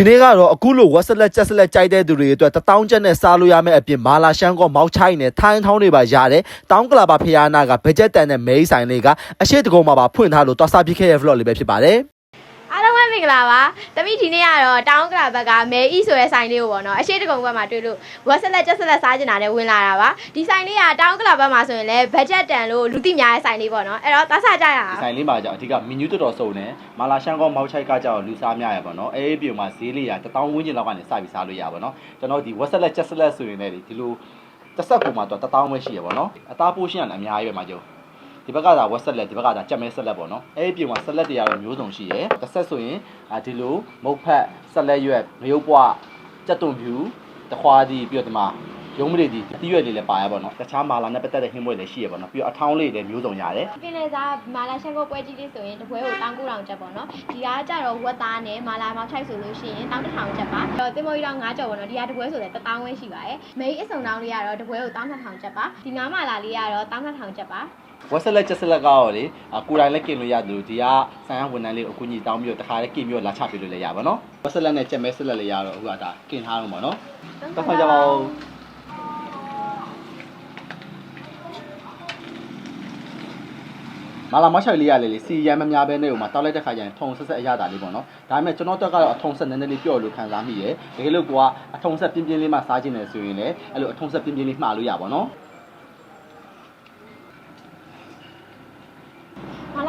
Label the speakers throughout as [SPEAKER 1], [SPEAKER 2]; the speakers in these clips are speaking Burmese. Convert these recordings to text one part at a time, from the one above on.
[SPEAKER 1] ဒီနေ့ကတော့အခုလိုဝက်ဆက်လက်ချက်ဆက်လက်ကြိုက်တဲ့သူတွေအတွက်တထောင်ကျပ်နဲ့စားလို့ရမယ့်အပြင်မာလာရှန်ကောမောက်ချိုင်းနဲ့ထိုင်းထောင်းတွေပါရတယ်တောင်းကလာပါဖျားနာကဘဂျက်တန်နဲ့မဲဆိုင်လေးကအရှိတကုံမှာပါဖွင့်ထားလို့သွားစားပြခဲ့တဲ့ vlog လေးပဲဖြစ်ပါတယ်
[SPEAKER 2] အားလုံးပဲ မင်္ဂလာပါတမိဒီနေ့ကတော့တောင်းကလာဘက်ကမဲအီဆိုတဲ့ဆိုင်လေးကိုပေါ့နော်အရှိတကုံဘက်မှာတွေ့လို့ဝက်ဆက်လက်ကျက်ဆက်လက်စားကျင်တာနဲ့ဝင်လာတာပါဒီဆိုင်လေးကတောင်းကလာဘက်မှာဆိုရင်လည်းဘတ်ဂျက်တန်လို့လူသိများတဲ့ဆိုင်လေးပေါ့နော်အဲ့တော့သားစားကြရအောင်
[SPEAKER 3] ဆိုင်လေးမှာကြောင့်အဓိကမီနူးတော်တော်စုံတယ်မာလာရှန်ကောမောက်ချိုက်ကကြောင့်လူစားများရပါတော့အဲအပြင်မှာဈေးလေးရ1000ဝန်းကျင်လောက်ကနေစပြီးစားလို့ရပါတော့ကျွန်တော်ဒီ WhatsApp လက်ချက်ဆက်လက်ဆိုရင်လည်းဒီလိုတစ်ဆက်ပုံမှာတော့1000ပဲရှိရပါတော့အသားပိုးရှင်းရတယ်အများကြီးပဲမှာကျုံ ဒီဘက်ကသာ WhatsApp လက်ဒီဘက်ကသာကြက်မဲဆက်လက်ပေါ့နော်အဲအပြင်မှာဆက်လက်တွေကတော့မျိုးစုံရှိရယ်တစ်ဆက်ဆိုရင်ဒီလိုမုတ်ဖက်ဆက်လက်ရွက်မယုတ်ပွားကြက်သွန်ဖြူတခွားဒီပြီးတော့ဒီမှာရုံးမလေးဒီတီးရွက်လေးလည်းပါရပါတော့တခြားမာလာနဲ့ပတ်သက်တဲ့ဟင်းပွဲလည်းရှိရပါတော့ပြီးတော့အထောင်းလေးလည်းမျိုးစုံရတယ်
[SPEAKER 2] ပင်လေစားမာလာရှန်ကိုပွဲကြီးလေးဆိုရင်တပွဲကိုတောင်း900ကျပ်ပေါ့နော်ဒီကကြတော့ဝက်သားနဲ့မာလာမောက်ချိုက်ဆိုလို့ရှိရင်တောင်း1000ကျပ်ပါတော့တင်မိုးကြီးတော့9ကျော်ပေါ့နော်ဒီကတပွဲဆိုလည်း1000ဝန်းရှိပါတယ်မဲအစုံတောင်းလေးကတော့တပွဲကို1200ကျပ်ပါဒီ9မာလာလေးကတော့1200ကျပ်ပါ
[SPEAKER 3] ဝက်ဆက်လက်ချက်ဆက်လက်ကတော့လေအကိုယ်တိုင်လည်းกินလို့ရတယ်လို့ဒီကဆိုင်ရဝန်ထမ်းလေးကိုအကူကြီးတောင်းပြီးတော့တခါလည်းกินပြီးတော့လာချပေးလို့လည်းရပါတော့ဝက်ဆက်လက်နဲ့ချက်မဲဆက်လက်လည်းရတော့အခုကဒါกินထားတော့ပါနော်တော့ခေါ်ကြပါဦးမလာမချောက်လေးရလေလေစီရမ်းမများပဲနဲ့ဟိုမှာတောက်လိုက်တဲ့ခါကျရင်ထုံဆက်ဆက်အရတာလေးပေါ့နော်ဒါပေမဲ့ကျွန်တော်တက်ကတော့အထုံဆက်နည်းနည်းလေးပြော့လို့ခံစားမိရယ်တကယ်လို့ကိုကအထုံဆက်ပြင်းပြင်းလေးမှစားခြင်းတယ်ဆိုရင်လည်းအဲ့လိုအထုံဆက်ပြင်းပြင်းလေးမှားလို့ရပါတော့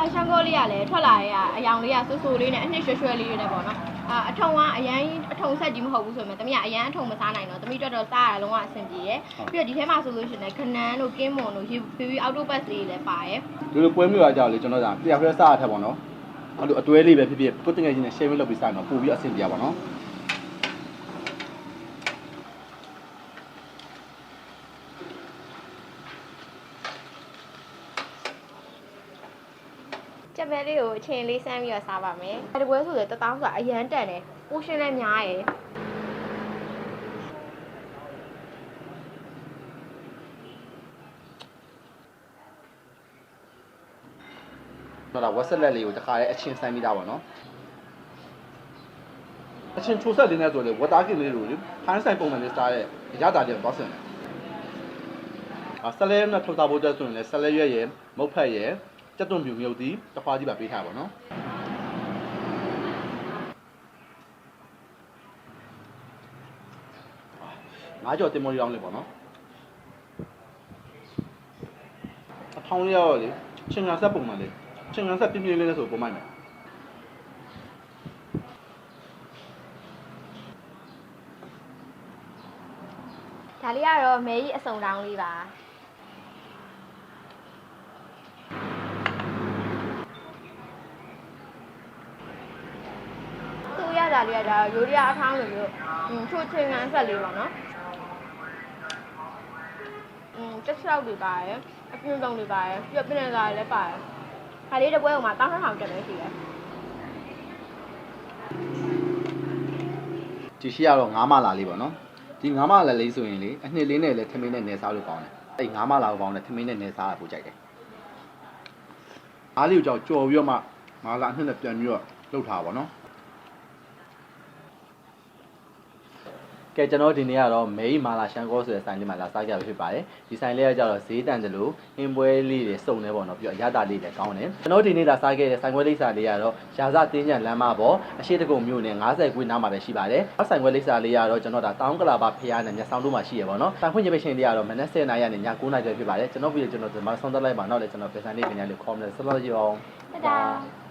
[SPEAKER 2] လာရှန်ကိုလေးကလည်းထွက်လာရဲ့အယောင်လေးကဆူဆူလေးနဲ့အနှစ်ရွှဲရွှဲလေးတွေနဲ့ပေါ့နော်အာအထုံကအရန်အထုံဆက်ကြီးမဟုတ်ဘူးဆိုပေမဲ့တမီးကအရန်အထုံမစားနိုင်တော့တမီးတော့တော့စားရလုံးဝအဆင်ပြေရယ်ပြီးတော့ဒီထဲမှာဆိုလို့ရှိရင်လည်းခနန်းတို့ကင်းမွန်တို့ရေဘီဘီအောက်တိုဘတ်လေးလည်းပါရယ်
[SPEAKER 3] ဒီလိုပွဲမျိုးအကြောင်းလေကျွန်တော်ကပြပြစားရထက်ပေါ့နော်အဲ့လိုအတွဲလေးပဲဖြစ်ဖြစ်ကိုတငယ်ချင်းနဲ့ share လုပ်ပြီးစားတော့ပို့ပြီးအဆင်ပြေပါနော်
[SPEAKER 2] ကြက်မဲလေးကိုအချိန်လေးစမ်းပြီးတော့စားပါမယ်ဒီပွဲဆိုလည်းတပေါင်းဆိုတာအရန်တန်တယ်ပိုးရှင်းလည်းများရယ်
[SPEAKER 3] တော့ဒါ WhatsApp လက်လေးကိုတခါလေးအချင်းဆိုင်မိတာပေါ့နော်အချင်းချိုးဆက်လေးနဲ့ဆိုလေဝတ်သားကင်လေးလိုလေခိုင်းဆိုင်ပုံမှန်လေးစားတဲ့ရတာလေးတော့ဆင်တယ်အဆလဲနဲ့ထုတ်တာဖို့တက်ဆိုရင်လည်းဆလဲရွက်ရယ်မုတ်ဖက်ရယ် ကြက်သွန်ပြူမြုပ်သီးတခွားကြီးပါပေးထားပါတော့ငါးကြော်တင်မော်ရီအောင်လေးပေါ့နော်အထောင်းလေးရောလေချင်းညာဆက်ပုံမှန်လေးချင်းညာဆက်ပြင်းပြင်းလေးနဲ့ဆိုပုံမှန်မယ်
[SPEAKER 2] ဒါလေးကတော့မဲကြီးအစုံတောင်းလေးပါ စာလေးကဒါရိုးရအထောင်းလိုမျိုးချိုးချင်းကန်ဆက်လေးပေါ့နော်အင်းတက်ဆောက်တွေပါတယ်အပြုံးတုံတွေပါတယ်ပြီးတော့ပြင်နေစာလည်းပါတယ်ခါလေးတစ်ပွဲပေါ်မှာတောင်းထောင်တက်ပဲရှိတယ်
[SPEAKER 3] ဒီရှိရတော့ငါးမလာလေးပေါ့နော်ဒီငါးမလာလေးဆိုရင်လေအနှစ်လေးနဲ့လည်းထမင်းနဲ့နေစားလို့ကောင်းတယ်အဲ့ငါးမလာကိုကောင်းတယ်ထမင်းနဲ့နေစားတာပိုကြိုက်တယ်အားလေးကိုကြောက်ကြော်ပြီးတော့မှငါးလာအနှစ်နဲ့ပြန်ပြီးတော့လှုပ်ထားပါတော့ ကဲကျွန်တော်ဒီနေ့ကတော့မေးမာလာရှန်ကောဆိုတဲ့ဆိုင်လေးမှာလာစားကြရဖြစ်ပါတယ်ဒီဆိုင်လေးကကြတော့ဈေးတန်တယ်လို့အင်းပွဲလေးတွေစုံနေပေါ့နော်ပြီးတော့အရသာလေးလည်းကောင်းတယ်ကျွန်တော်ဒီနေ့လာစားခဲ့တဲ့ဆိုင်ခွဲလိပ်စာလေးကတော့ရာဇတင်းညံလမ်းမပေါ်အရှိတကုံမြို့နယ်90ခွေးနားမှာပဲရှိပါတယ်နောက်ဆိုင်ခွဲလိပ်စာလေးကတော့ကျွန်တော်ဒါတောင်းကလာပါဖျားနဲ့မျက်စောင်းတို့မှာရှိရပါတော့ဆိုင်ခွင့်ရေးပရှင်လေးကတော့မနက်7:00နာရီနဲ့ည9:00နာရီဖြစ်ပါတယ်ကျွန်တော်ပြီးတော့ကျွန်တော်ဒီမှာဆုံးသက်လိုက်ပါတော့လေကျွန်တော်ပြန်ဆိုင်လေးပြန်ရလို့ခေါ်မယ်ဆက်လို့ရအောင်
[SPEAKER 2] တဒါ